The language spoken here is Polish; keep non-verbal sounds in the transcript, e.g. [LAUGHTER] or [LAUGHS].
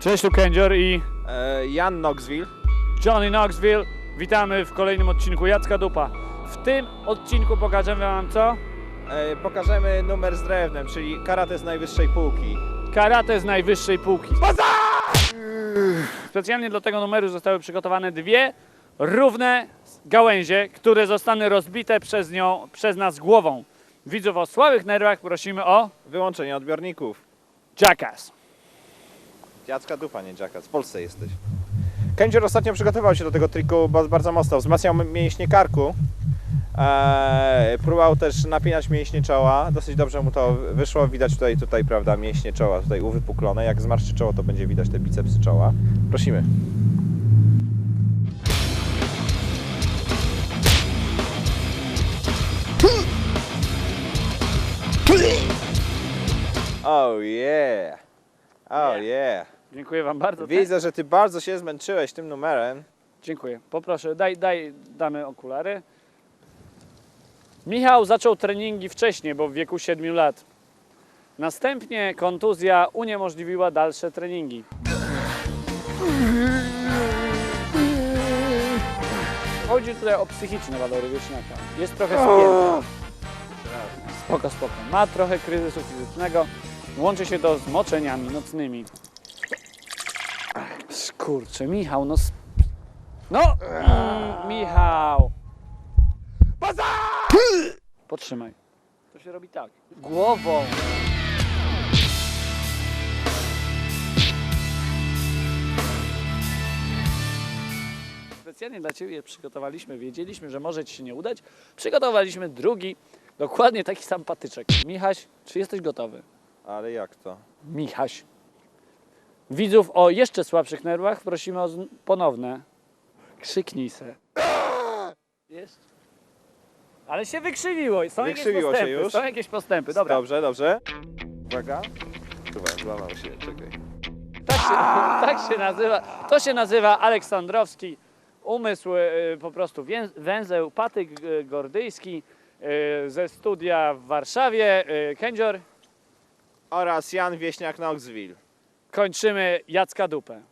Cześć, tu Kędzior i E, Jan Knoxville. Johnny Knoxville. Witamy w kolejnym odcinku Jacka Dupa. W tym odcinku pokażemy Wam co? E, pokażemy numer z drewnem, czyli karate z najwyższej półki. Karate z najwyższej półki. Specjalnie do tego numeru zostały przygotowane dwie równe gałęzie, które zostaną rozbite przez nią, przez nas głową. Widzów o słabych nerwach prosimy o Wyłączenie odbiorników. Jackass. Jacka dupa, nie Jacka. W Polsce jesteś. Kędzior ostatnio przygotował się do tego triku ba- bardzo mocno. Wzmacniał mięśnie karku. E, próbował też napinać mięśnie czoła. Dosyć dobrze mu to wyszło. Widać tutaj, tutaj, prawda, mięśnie czoła tutaj uwypuklone. Jak zmarszczy czoło, to będzie widać te bicepsy czoła. Prosimy. Oh yeah. Oh Yeah. Dziękuję Wam bardzo. Widzę, że ty bardzo się zmęczyłeś tym numerem. Dziękuję. Poproszę, daj, daj, damy okulary. Michał zaczął treningi wcześniej, bo w wieku 7 lat. Następnie kontuzja uniemożliwiła dalsze treningi. Chodzi tutaj o psychiczne walory wieśniaka. Jest trochę spięty. Spoko, spoko. Ma trochę kryzysu fizycznego. Łączy się to z moczeniami nocnymi. Skurczę, Michał, no sp- no, mm, Michał. Potrzymaj. To się robi tak. Głową. Specjalnie dla Ciebie przygotowaliśmy, wiedzieliśmy, że może Ci się nie udać. Przygotowaliśmy drugi, dokładnie taki sam patyczek. Michaś, czy jesteś gotowy? Ale jak to? Michaś. Widzów o jeszcze słabszych nerwach prosimy o ponowne. Krzyknij se. Jeszcze. Ale się wykrzywiło. Są Wykrzywiło jakieś się postępy. już? Są jakieś postępy. Dobra. Dobrze, dobrze. Uwaga. Chyba złamał się, czekaj. Tak się, [LAUGHS] tak się nazywa. To się nazywa Aleksandrowski umysł, y, po prostu wię- węzeł, patyk y, gordyjski y, ze studia w Warszawie. Y, Kędzior, Oraz Jan Wieśniak Knoxville. Kończymy Jacka Dupę.